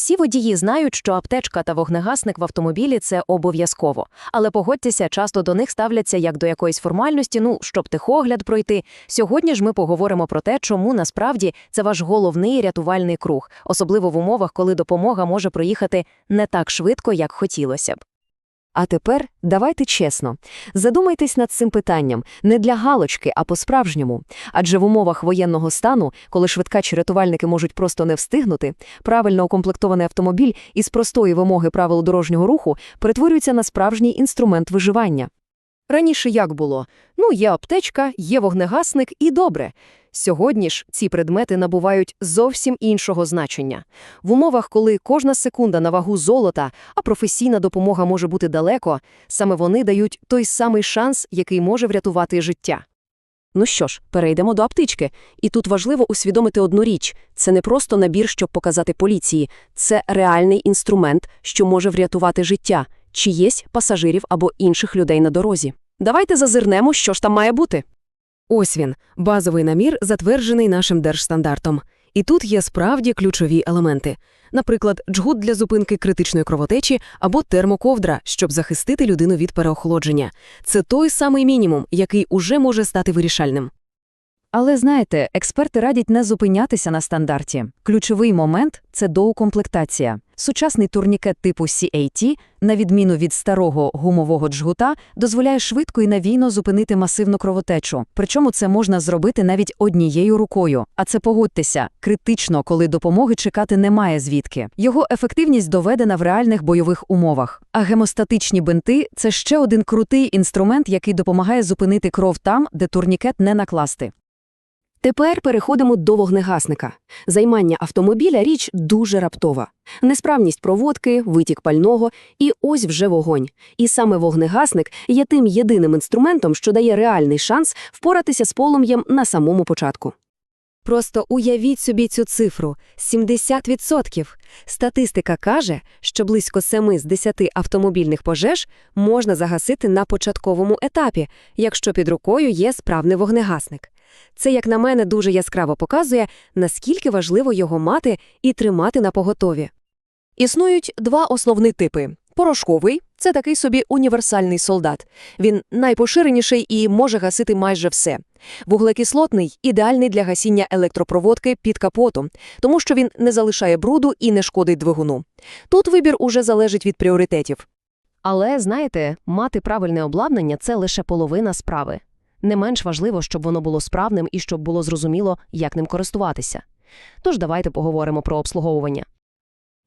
Всі водії знають, що аптечка та вогнегасник в автомобілі це обов'язково. Але погодьтеся, часто до них ставляться як до якоїсь формальності, ну щоб тихогляд пройти. Сьогодні ж ми поговоримо про те, чому насправді це ваш головний рятувальний круг, особливо в умовах, коли допомога може проїхати не так швидко, як хотілося б. А тепер давайте чесно. Задумайтесь над цим питанням не для галочки, а по-справжньому. Адже в умовах воєнного стану, коли швидка чи рятувальники можуть просто не встигнути, правильно укомплектований автомобіль із простої вимоги правил дорожнього руху перетворюється на справжній інструмент виживання. Раніше як було? Ну, є аптечка, є вогнегасник і добре. Сьогодні ж ці предмети набувають зовсім іншого значення. В умовах, коли кожна секунда на вагу золота, а професійна допомога може бути далеко, саме вони дають той самий шанс, який може врятувати життя. Ну що ж, перейдемо до аптечки. І тут важливо усвідомити одну річ – це не просто набір, щоб показати поліції. Це реальний інструмент, що може врятувати життя чиєсь пасажирів або інших людей на дорозі. Давайте зазирнемо, що ж там має бути. Ось він, базовий намір, затверджений нашим держстандартом. І тут є справді ключові елементи. Наприклад, джгут для зупинки критичної кровотечі або термоковдра, щоб захистити людину від переохолодження. Це той самий мінімум, який уже може стати вирішальним. Але знаєте, експерти радять не зупинятися на стандарті. Ключовий момент це доукомплектація. Сучасний турнікет типу CAT, на відміну від старого гумового джгута, дозволяє швидко і навійно зупинити масивну кровотечу. Причому це можна зробити навіть однією рукою. А це погодьтеся, критично, коли допомоги чекати немає звідки. Його ефективність доведена в реальних бойових умовах. А гемостатичні бинти це ще один крутий інструмент, який допомагає зупинити кров там, де турнікет не накласти. Тепер переходимо до вогнегасника. Займання автомобіля – річ дуже раптова. Несправність проводки, витік пального і ось вже вогонь. І саме вогнегасник є тим єдиним інструментом, що дає реальний шанс впоратися з полум'ям на самому початку. Просто уявіть собі цю цифру – 70%. Статистика каже, що близько 7 з 10 автомобільних пожеж можна загасити на початковому етапі, якщо під рукою є справний вогнегасник. Це, як на мене, дуже яскраво показує, наскільки важливо його мати і тримати на поготові. Існують два основні типи. Порошковий – це такий собі універсальний солдат. Він найпоширеніший і може гасити майже все. Вуглекислотний – ідеальний для гасіння електропроводки під капотом, тому що він не залишає бруду і не шкодить двигуну. Тут вибір уже залежить від пріоритетів. Але, знаєте, мати правильне обладнання – це лише половина справи. Не менш важливо, щоб воно було справним і щоб було зрозуміло, як ним користуватися. Тож давайте поговоримо про обслуговування.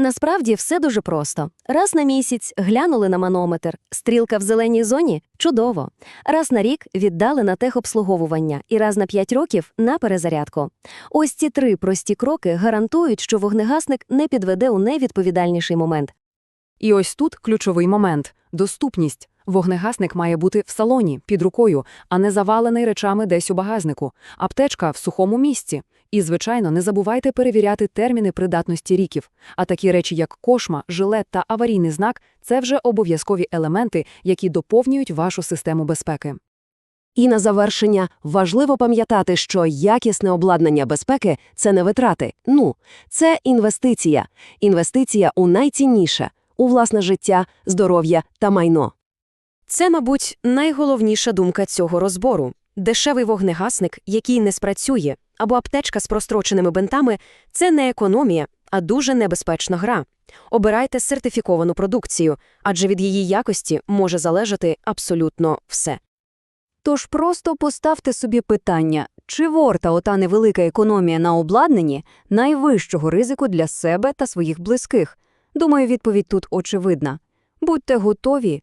Насправді все дуже просто. Раз на місяць глянули на манометр, стрілка в зеленій зоні чудово. Раз на рік віддали на техобслуговування і раз на 5 років на перезарядку. Ось ці три прості кроки гарантують, що вогнегасник не підведе у найвідповідальніший момент. І ось тут ключовий момент – доступність. Вогнегасник має бути в салоні, під рукою, а не завалений речами десь у багажнику. Аптечка в сухому місці. І, звичайно, не забувайте перевіряти терміни придатності ріків. А такі речі, як кошма, жилет та аварійний знак – це вже обов'язкові елементи, які доповнюють вашу систему безпеки. І на завершення важливо пам'ятати, що якісне обладнання безпеки – це не витрати. Ну, це інвестиція. Інвестиція у найцінніше – у власне життя, здоров'я та майно. Це, мабуть, найголовніша думка цього розбору. Дешевий вогнегасник, який не спрацює, або аптечка з простроченими бинтами – це не економія, а дуже небезпечна гра. Обирайте сертифіковану продукцію, адже від її якості може залежати абсолютно все. Тож просто поставте собі питання, чи ворта ота невелика економія на обладнанні найвищого ризику для себе та своїх близьких? Думаю, відповідь тут очевидна. Будьте готові